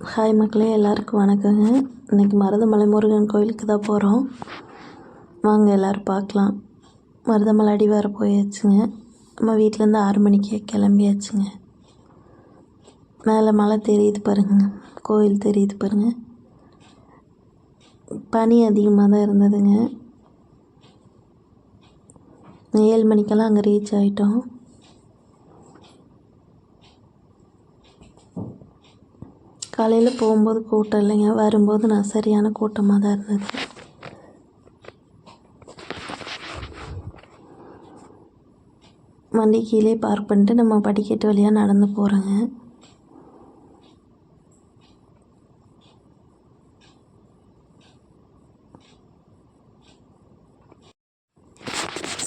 Hi மக்களே எல்லாருக்கும் வணக்கங்க. இன்றைக்கி மருதமலை முருகன் கோயிலுக்கு தான் போகிறோம் வாங்க எல்லோரும் பார்க்கலாம். மருதமலை அடிவார போயாச்சுங்க. நம்ம வீட்டிலேருந்து ஆறு மணிக்கே கிளம்பியாச்சுங்க. மேலே மலை தெரியுது பாருங்க. கோயில் தெரியுது பாருங்க. பனி அதிகமாக தான் இருந்ததுங்க. ஏழு மணிக்கெல்லாம் அங்கே ரீச் ஆகிட்டோம் காலையில் போகும்போது கூட்டம் இல்லைங்க. வரும்போது நான் சரியான கூட்டமாக தான் இருந்தது. வண்டி கீழே பார்க் பண்ணிட்டு நம்ம படிக்கட்டு வழியாக நடந்து போகிறோங்க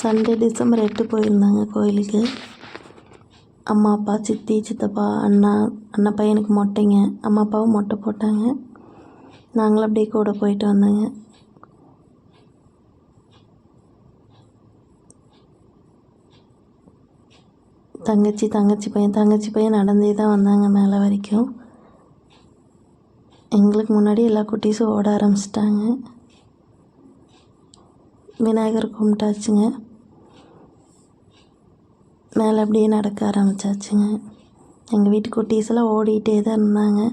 சண்டே டிசம்பர் எட்டு போயிருந்தாங்க கோயிலுக்கு. அம்மா அப்பா சித்தி சித்தப்பா அண்ணா அண்ணா பையனுக்கு மொட்டைங்க. அம்மா அப்பாவும் மொட்டை போட்டாங்க. நாங்களும் அப்படியே கூட போயிட்டு வந்தோங்க. தங்கச்சி தங்கச்சி பையன் தங்கச்சி பையன் நடந்தே தான் வந்தாங்க மேலே வரைக்கும். எங்களுக்கு முன்னாடி எல்லா குட்டீஸும் ஓட ஆரம்பிச்சிட்டாங்க. விநாயகர் கும்பிட்டாச்சுங்க. மேலே அப்படியே நடக்க ஆரம்பிச்சாச்சுங்க. எங்கள் வீட்டு குட்டீஸ் எல்லாம் ஓடிக்கிட்டே தான் இருந்தாங்க.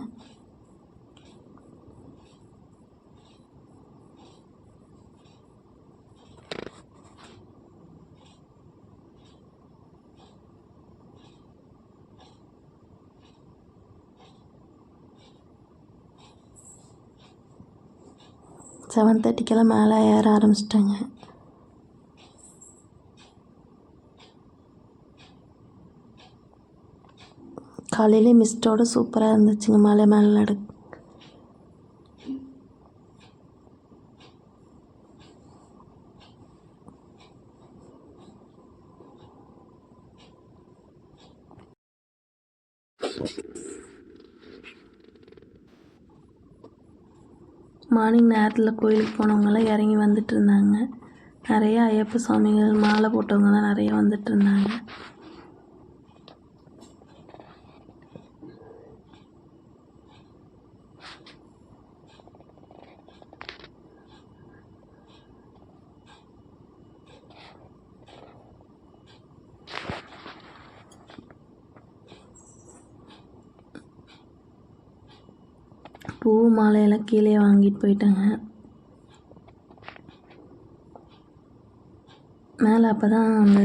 செவன் தேர்ட்டிக்கெல்லாம் மேலே ஏற ஆரம்பிச்சிட்டாங்க. காலையிலே மிஸ்டோட சூப்பராக இருந்துச்சுங்க. மலை மேலே நட மார்னிங் நேரத்தில் கோயிலுக்கு போனவங்கெல்லாம் இறங்கி வந்துட்டு இருந்தாங்க. நிறைய ஐயப்ப சுவாமிகள் மாலை போட்டவங்கலாம் நிறைய வந்துட்டு இருந்தாங்க. பூ மாலையெல்லாம் கீழே வாங்கிட்டு போயிட்டாங்க. மேலே அப்போ தான் அந்த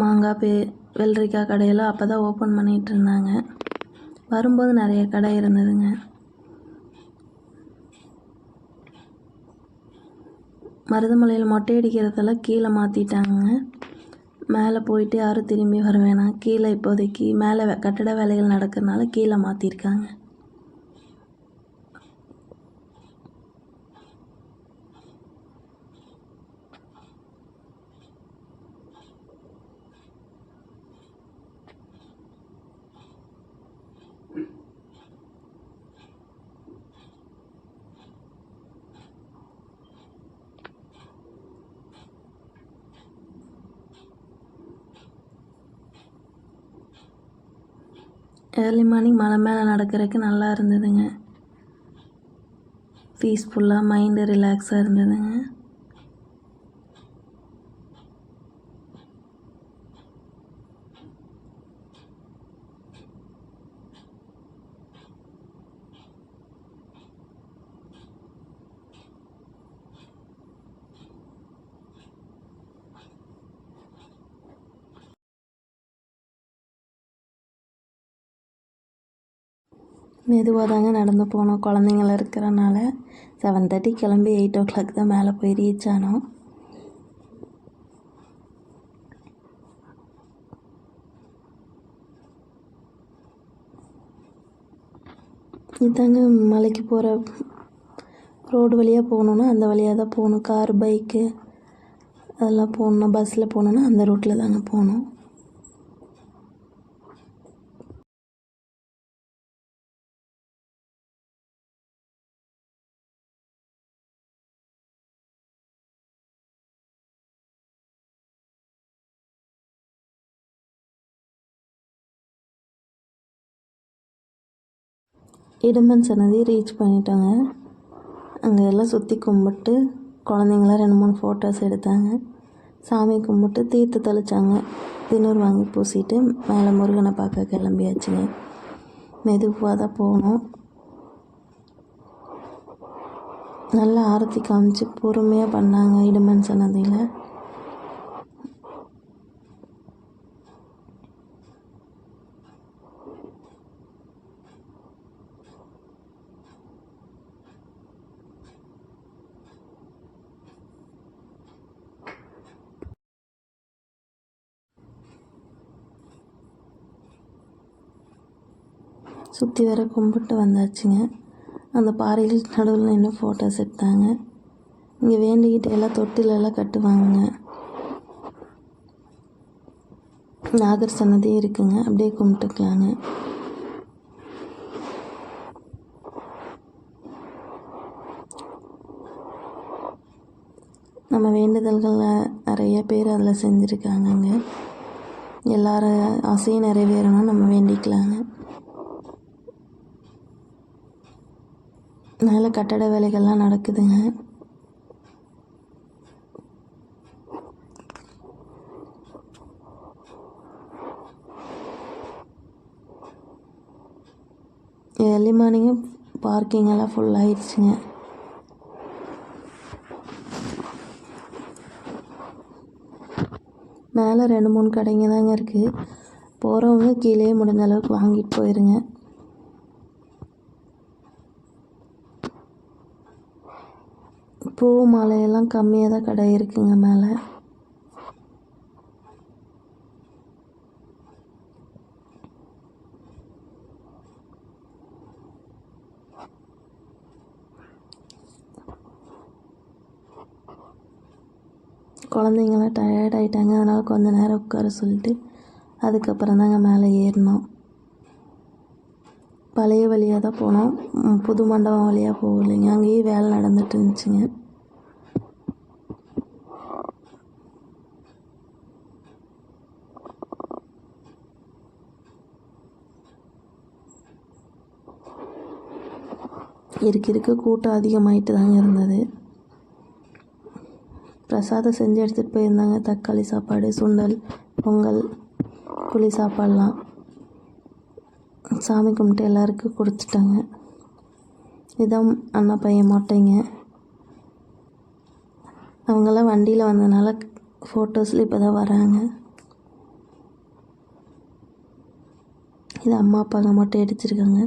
மாங்காய் பே வெள்ளரிக்காய் கடையெல்லாம் அப்போ தான் ஓப்பன் பண்ணிகிட்டு இருந்தாங்க. வரும்போது நிறைய கடை இருந்ததுங்க. மருதமலையில் மொட்டை அடிக்கிறதெல்லாம் கீழே மாற்றிட்டாங்க மேலே போயிட்டு யாரும் திரும்பி வர வேணாம். கீழே இப்போதைக்கு மேலே கட்டட வேலைகள் நடக்கிறனால கீழே மாற்றிருக்காங்க ஏர்லி மார்னிங் மலை மேலே நடக்கிறதுக்கு நல்லா இருந்ததுங்க. பீஸ்ஃபுல்லாக மைண்டு ரிலாக்ஸாக இருந்ததுங்க. மெதுவாக தாங்க நடந்து போனோம். குழந்தைங்கள இருக்கிறனால செவன் தேர்ட்டி கிளம்பி எயிட் ஓ கிளாக் தான் மேலே போய் ரீச் ஆனோம். இதாங்க மலைக்கு போகிற ரோடு வழியாக போகணுன்னா அந்த வழியாக தான் போகணும். கார் பைக்கு அதெல்லாம் போகணுன்னா பஸ்ஸில் போகணுன்னா அந்த ரூட்டில் தாங்க போகணும். இடும்பன் சன்னதி ரீச் பண்ணிட்டாங்க. அங்கே எல்லாம் சுற்றி கும்பிட்டு குழந்தைங்களாம் ரெண்டு மூணு ஃபோட்டோஸ் எடுத்தாங்க. சாமி கும்பிட்டு தீர்த்து தெளித்தாங்க தின்னூர் வாங்கி பூசிட்டு மேலே முருகனை பார்க்க கிளம்பியாச்சுங்க. மெதுவாக தான் போனோம் நல்லா ஆரத்தி காமிச்சு பொறுமையாக பண்ணாங்க இடுமன் சன்னதியில். சுற்றி வர கும்பிட்டு வந்தாச்சுங்க. அந்த பாறைகள் நடுவில் நின்று ஃபோட்டோஸ் எடுத்தாங்க. இங்கே வேண்டிக்கிட்டு எல்லாம் தொட்டிலெல்லாம் கட்டுவாங்க நாகர் சன்னதி இருக்குங்க. அப்படியே கும்பிட்டுக்கலாங்க. நம்ம வேண்டுதல்கள் நிறைய பேர் அதில் செஞ்சுருக்காங்கங்க. எல்லார ஆசையும் நிறைவேறணும். நம்ம வேண்டிக்கலாங்க. மேலே கட்டட வேலைகள்லாம் நடக்குதுங்க. ஏர்லி மார்னிங்கே பார்க்கிங் எல்லாம் ஃபுல் ஆயிடுச்சுங்க. மேலே ரெண்டு மூணு கடைங்க தாங்க இருக்குது போகிறவங்க கீழே முடிஞ்ச அளவுக்கு வாங்கிட்டு போயிருங்க. பூ மாலையெல்லாம் கம்மியாக தான் கடை இருக்குங்க மேலே. குழந்தைங்களாம் டயர்ட் ஆகிட்டாங்க அதனால் கொஞ்ச நேரம் உட்கார சொல்லிட்டு அதுக்கப்புறம் தாங்க மேலே ஏறினோம் பழைய வழியாக தான் போனோம் புது மண்டபம் வழியாக போகலைங்க. அங்கேயும் வேலை நடந்துட்டு இருந்துச்சுங்க. இருக்க இருக்க. கூட்டம் அதிகமாயிட்டு தாங்க இருந்தது. பிரசாதம் செஞ்சு எடுத்துகிட்டு போயிருந்தாங்க. தக்காளி சாப்பாடு சுண்டல் பொங்கல் புளி சாப்பாடெலாம். சாமி கும்பிட்டு எல்லாருக்கும் கொடுத்துட்டாங்க. இதான் அண்ணா பையன் மாட்டைங்க. அவங்கெல்லாம் வண்டியில் வந்ததுனால ஃபோட்டோஸில் இப்போ தான் வராங்க. இது அம்மா அப்பாங்க மட்டும் எடுத்திருக்காங்க.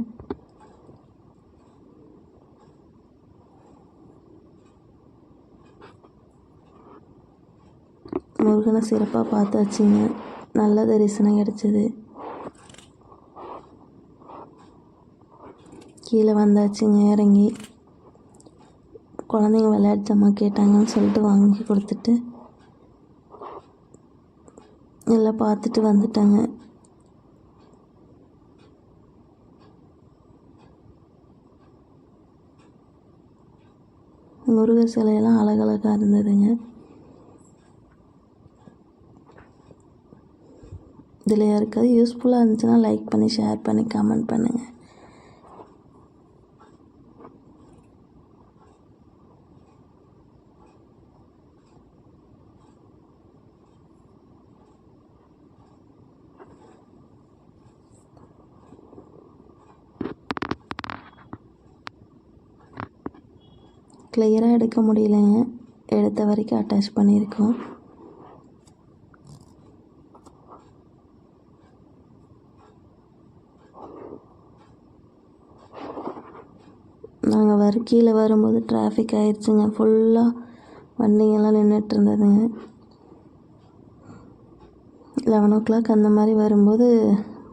முருகனை சிறப்பாக பார்த்தாச்சுங்க. நல்ல தரிசனம் கிடச்சிது. கீழே வந்தாச்சுங்க இறங்கி. குழந்தைங்க விளையாட்டு ஜாமான் கேட்டாங்கன்னு சொல்லிட்டு வாங்கி கொடுத்துட்டு எல்லாம் பார்த்துட்டு வந்துட்டாங்க. முருகர் சிலையெல்லாம் அழகழகாக இருந்ததுங்க. இதில் யாருக்காவது யூஸ்ஃபுல்லாக இருந்துச்சுன்னா லைக் பண்ணி ஷேர் பண்ணி கமெண்ட் பண்ணுங்கள் கிளியராக எடுக்க முடியலைங்க. எடுத்த வரைக்கும் அட்டாச் பண்ணியிருக்கோம். நாங்கள் வர கீழே வரும்போது டிராஃபிக் ஆயிடுச்சுங்க ஃபுல்லாக வண்டிங்கெல்லாம் நின்றுட்டு இருந்ததுங்க. லெவன் ஓ கிளாக் அந்த மாதிரி வரும்போது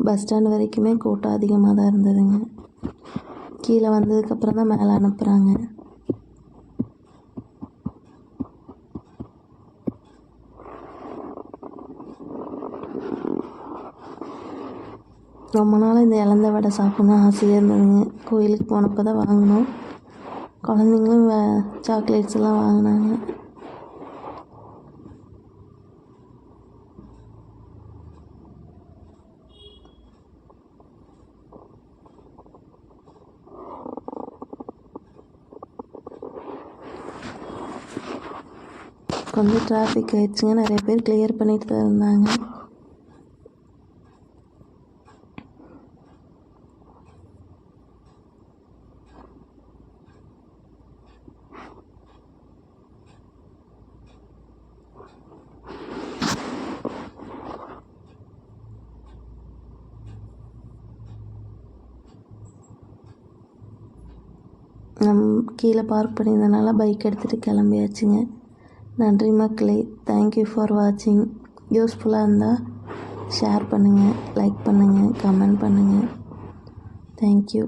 பஸ் ஸ்டாண்ட் வரைக்குமே கூட்டம் அதிகமாக தான் இருந்ததுங்க. கீழே வந்ததுக்கப்புறம் தான் மேலே அனுப்புகிறாங்க ரொம்ப நாள் இந்த இலந்த வடை சாப்பிட்ணுன்னு ஆசையாக இருந்ததுங்க. கோயிலுக்கு போனப்போ தான் வாங்கினோம். குழந்தைங்களும் சாக்லேட்ஸ் எல்லாம் வாங்கினாங்க. கொஞ்சம் டிராஃபிக் ஆயிடுச்சுங்க. நிறைய பேர் கிளியர் பண்ணிட்டு தான் இருந்தாங்க. நம் கீழே பார்க் பண்ணியிருந்தனால பைக் எடுத்துகிட்டு கிளம்பியாச்சுங்க. நன்றி மக்களே. தேங்க்யூ ஃபார் வாட்சிங் யூஸ்ஃபுல்லாக இருந்தால் ஷேர் பண்ணுங்கள் லைக் பண்ணுங்கள் கமெண்ட் பண்ணுங்கள் தேங்க்யூ